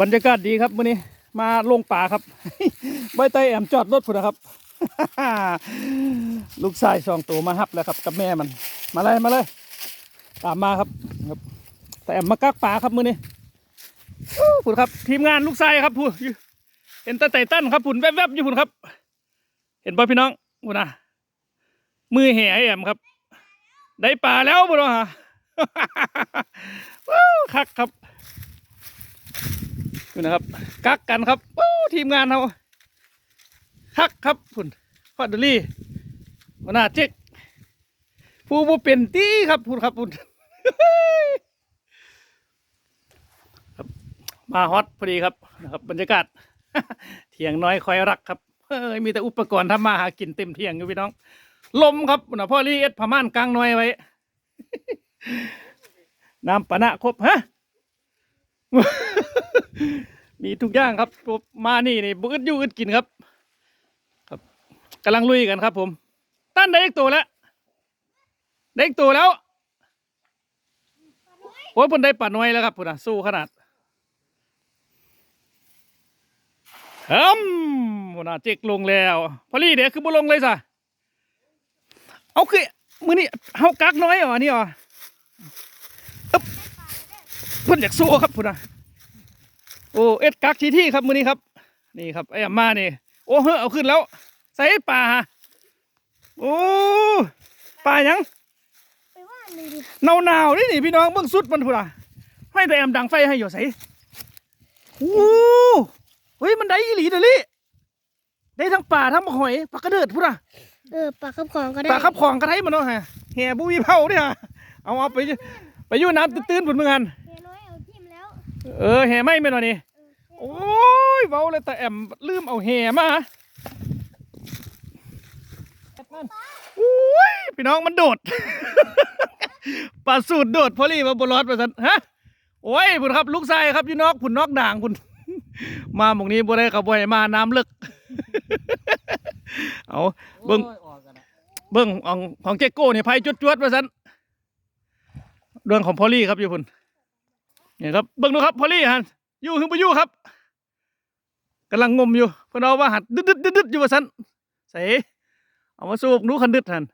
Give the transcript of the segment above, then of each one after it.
บรรยากาศดีครับวันนี้มาลงป่าครับ ใบเตยแอมจอดรถพุ่นนะครับ ลูกชายสองตัวมาฮับแล้วครับ กับแม่มัน มาเลยมาเลย ตามมาครับครับ แต่แอมมากักป่าครับมือนี้อู้พุ่นครับ ทีมงานลูกชายครับพูอยู่เห็นตาไตตันครับพุ่นแวบๆอยู่พุ่นครับ เห็นป่ะพี่น้องพุ่นนะมือแห่แอมครับ ได้ป่าแล้วพุ่นฮะว้าวคักครับ นี่นะครับ กักกันครับว้ทีมงานเราคักครับพุ่นพอดเดอรี่วนาเจ๊กผู้บ่เป็นตี้ครับพุ่นครับพุ่นครับมาฮอตพอดีครับนะครับ บรรยากาศเถียงน้อยคอยรักครับเฮ้ยมีแต่อุปกรณ์ทำมาหากินเต็มเที่ยงอยู่พี่น้อง ลมครับนนะพ่อรีเอ็ดพม่านกลางน้อยไว้ น้ำปะนะครบฮะ มีทุกอย่างครับผมมานี่นี่บุกดยู่อึดกินครับ ครับกำลังลุยกันครับ ผม ตั้นได้อีกตัวแล้วได้อีกตัวแล้วโอ้ยพิ่นได้ป่าน้อยแล้วครับพุ่นนะสู้ขนาดเฮ้มพุ่นนะเจ๊กลงแล้วพอลี่เดี๋ยวคือบ่ลงเลยซะเอาคือมือนี่เฮากักน้อยเหรอนี่เหรอ เพิ่นอยากสู้ครับพุ่นนะโอ้เอ็ดกักทีที่ครับมือนี้ครับ นี่ครับไอ้อำมานี่โอ้เฮ้อเอาขึ้นแล้ว ใส่ปลาฮะโอ้ปลาหยังไปว่าหนึ่งดิหนาวหนาวๆนี่นี่พี่น้องเบิ่งสุดมันพุ่นนะให้แต่แอมดังไฟให้อยู่ใส่โอ้เฮ้ยมันได้อีหลีเดอลี่ได้ทั้งป่าทั้งหอยปลากระเดิดพุ่นนะเออปลาขับของก็ได้ปลาขับของกระไทมันเนาะฮะแห่บุมีเผาเนี่ยเอาเอาไปไปอยู่น้ำตื้นๆพุ่นเมืองกัน เออแห่ไม่เป็นหน่อยนี่โอ้ยเว้าเลยแต่แอมลืมเอาแห่มาโอ้ยพี่น้องมันโดดปลาสูตรโดดพอลี่มาบนรถมาสันฮะโอ้ยพุ่นครับลูกชายครับพี่นอกพุ่นนอกด่างพุ่นมาหมองนี้บ่ได้กับบ่ให้มาน้ำลึกเอาเบิ่งเบิ่งของของเจ๊โก้เนี่ยไพ่จวดมาสันเรื่องของพอลี่ครับอยู่พุ่น นี่ยครับเบิ่งดูครับพอลี่ฮันยู่หึงไปยู่ครับกำลังงมอยู่เพิ่นเอาว่าหัดดึดดึดดึดอยู่ว่าสันใส่เอามาสูบนูคันดึดหัน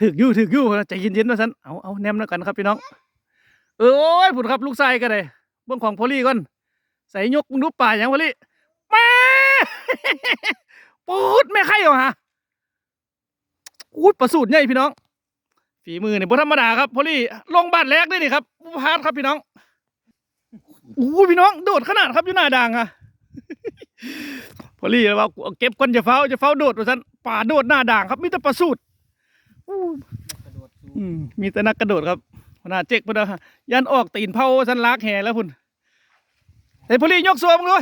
ถึกอยู่ถึกอยู่ใจเย็นๆมาสันเอาเอาแนมแล้วกันครับพี่น้องเอ้ยพุ่นครับลูกชายก็ได้เบิ่งของพอลี่ก่อนใส่ยกมึงดูป่าอย่างพอลี่แม่ปูดแม่ไข่เหรอฮะอูดประสูตรใหญ่พี่น้องฝีมือเนี่ยบธรรมดาครับพอลี่ลงบาดแรกได้นี่ครับ พาดครับพี่น้องอู้พี่น้องโดดขนาดครับอยู่หน้าด่างอะพอลี่ว่าเอาเก็บก่อนจะเฝ้าจะเฝ้าโดดว่าซั่นป่าโดดหน้าด่างครับมีแต่ประสูตรอืมมีแต่นักกระโดดครับหน้าเจ๊กพุ่นยันออกตีนเผาสันลากแห่แล้วพุ่นไอ้พอลี่ยกสวมงดู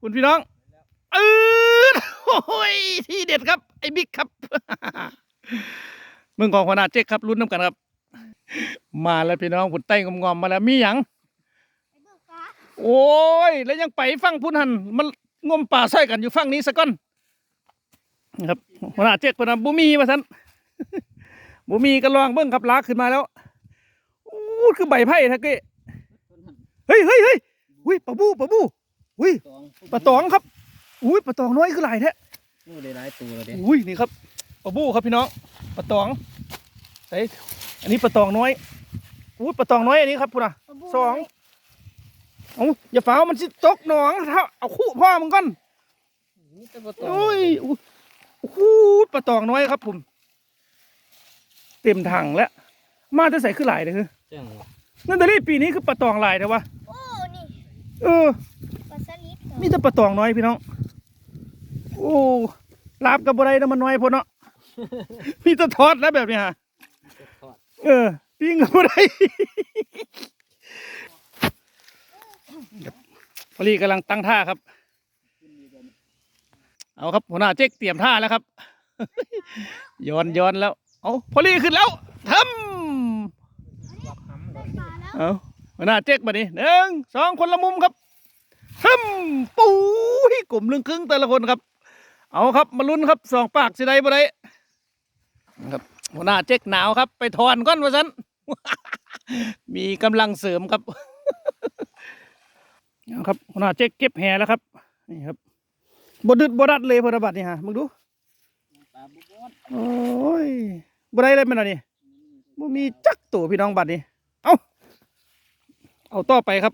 คุณพี่น้องเออโอ้ยที่เด็ดครับ ไอ้บิ๊กครับมึงของหัวหน้าเจ๊กครับรุ่นน้ำกันครับ มาแล้วพี่น้องผุดไต้งอมๆมาแล้วมีหยังไปเบิกฟ้าโอ้ย แล้วยังไปฟังพุ่นหันมันงมป่าใส่กันอยู่ฟังนี้สักก้อนนะครับหัวหน้าเจ๊กพนนะบุมีมาสันบุมีก็ลองเบิ้งครับลากขึ้นมาแล้วอู้คือใบไผ่ทักเก้เฮ้ยเฮ้ยเฮ้ยอุ้ยปลาบูปลาบูอุ้ยปลาตองครับอุ้ยปลาตองน้อยคือหลายแท้โอ้ได้หลายตัวเลยเด้อุ้ยนี่ครับปลาบูครับพี่น้องปลาตอง ใส่อันนี้ปลาตองน้อยอุ้ยปลาตองน้อยอันนี้ครับพุ่นนะปลาบูสองเอาอย่าฝ้าวมันสิตกหนองถ้าเอาคู่พ่อมึงก่อนแต่บ่ตัวโอ้ยอู้โอ้โหปลาตองน้อยครับผมเต็มถังแล้ว มาจะใส่ขึ้นหลายเลยคือจังวะนั่นแต่นี่ปีนี้คือปลาตองหลายแต่ว่าโอ้นี่เออปลาสลิดเหรอมีแต่ปลาตองน้อยพี่น้องโอ้ลาบกับบัไรนะมันน้อยพอเนาะมีแต่ทอดแล้วแบบเนี้ยฮะทอด เออปิ้งกับบัไรพอลีกำลังตั้งท่าครับ เอาครับหัวหน้าเจ๊กเตรียมท่าแล้วครับ ย้อนย้อนแล้ว เอาพอลีขึ้นแล้วทำเอาหัวหน้าเจ๊กมาดิหนึ่งสองคนละมุมครับทำปูยกลุ่มลึงครึ่งแต่ละคนครับ เอาครับมาลุ้นครับสองปากสิได้บ่ได้ครับ หัวหน้าเจ๊กหนาวครับ ไปถอนก้อนว่าสันมีกำลังเสริมครับเอาครับหัวหน้าเจ๊กเก็บแหแล้วครับนี่ครับบดึดบดัดเลยพระบัดนี่ฮะมึงดูโอ้ยบ่ได้เลยแม่นบ่นี่บ่มีจักตัวพี่น้องบัดนี้เอาเอาต่อไปครับ